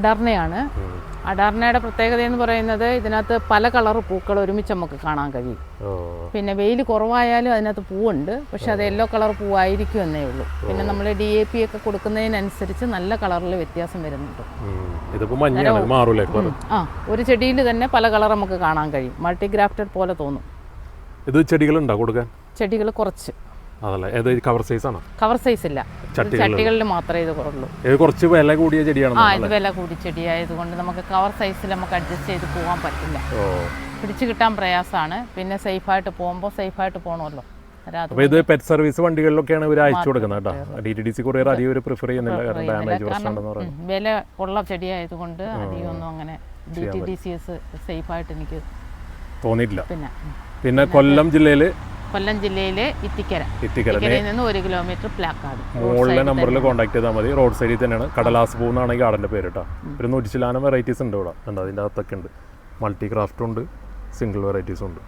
അഡർണയാണ് അഡർണയുടെ പ്രത്യേകത എന്ന് പറയുന്നത് ഇതിനകത്ത് പല കളർ പൂക്കൾ ഒരുമിച്ച് നമുക്ക് കാണാൻ കഴിയും. പിന്നെ വെയിൽ കുറവായാലും അതിനകത്ത് പൂവുണ്ട്. പക്ഷെ അത് യെല്ലോ കളർ പൂവായിരിക്കും എന്നേ ഉള്ളൂ. പിന്നെ നമ്മൾ ഡി എ പി ഒക്കെ കൊടുക്കുന്നതിനനുസരിച്ച് നല്ല കളറിൽ വ്യത്യാസം വരുന്നുണ്ട്. ആ ഒരു ചെടിയിൽ തന്നെ പല കളർ നമുക്ക് കാണാൻ കഴിയും. മൾട്ടിഗ്രാഫ്റ്റഡ് പോലെ തോന്നും. ഇത് ചെടികൾ കൊടുക്കാൻ? ചെടികൾ കുറച്ച്. കവർ സൈസ് ആണോ കവർ സൈസ് ഇല്ല. ചട്ടികളിൽ മാത്രമേ ഇത് കുറവുള്ളൂ. ഇത് കുറച്ച് വില കൂടിയ ചെടിയാണ് ആ ഇത് വില കൂടിയ ചെടിയായതുകൊണ്ട് നമുക്ക് കവർ സൈസിൽ നമുക്ക് അഡ്ജസ്റ്റ് ചെയ്ത് പോകാൻ പറ്റില്ല. പിടിച്ചു കിട്ടാൻ പ്രയാസമാണ്. പിന്നെ സേഫായിട്ട് പോകുമ്പോൾ സേഫായിട്ട് പോകണമല്ലോ രാത്രി അപ്പൊ ഇത് പെറ്റ് സർവീസ് വണ്ടികളിലൊക്കെയാണ് ഇവർ അയച്ചു കൊടുക്കുന്നത് കേട്ടോ. ഡി ടി ഡി സി കൊറിയർ അധികം ഒരു പ്രിഫർ ചെയ്യുന്നില്ല. കാരണം ഡാമേജ് പ്രശ്നമുണ്ടെന്ന് പറയുന്നത് വില ഉള്ള ചെടിയായതുകൊണ്ട് അധികമൊന്നും അങ്ങനെ D T D C S സേഫായിട്ട് എനിക്ക് തോന്നിയിട്ടില്ല. പിന്നെ പിന്നെ കൊല്ലം ജില്ലയിൽ കൊല്ലം ജില്ലയിലെ ഇത്തിക്കര. ഇത്തിക്കര ഇത്തിക്കരയിൽ നിന്ന് ഒരു കിലോമീറ്റർ പ്ലാക്കാട് മുകളിലെ നമ്പറിൽ കോൺടാക്ട് ചെയ്താൽ മതി. റോഡ് സൈഡിൽ തന്നെയാണ്. കടലാസ് പൂ എന്നാണ് ഈ ഗാർഡന്റെ പേര് കേട്ടോ. ഒരു നൂറ്റി ചിലാനം വെറൈറ്റീസ് ഉണ്ട് ഇവിടെ. ഉണ്ട് അതിന്റെ അകത്തൊക്കെ ഉണ്ട്. മൾട്ടി ക്രാഫ്റ്റും ഉണ്ട്. സിംഗിൾ വെറൈറ്റീസും ഉണ്ട്.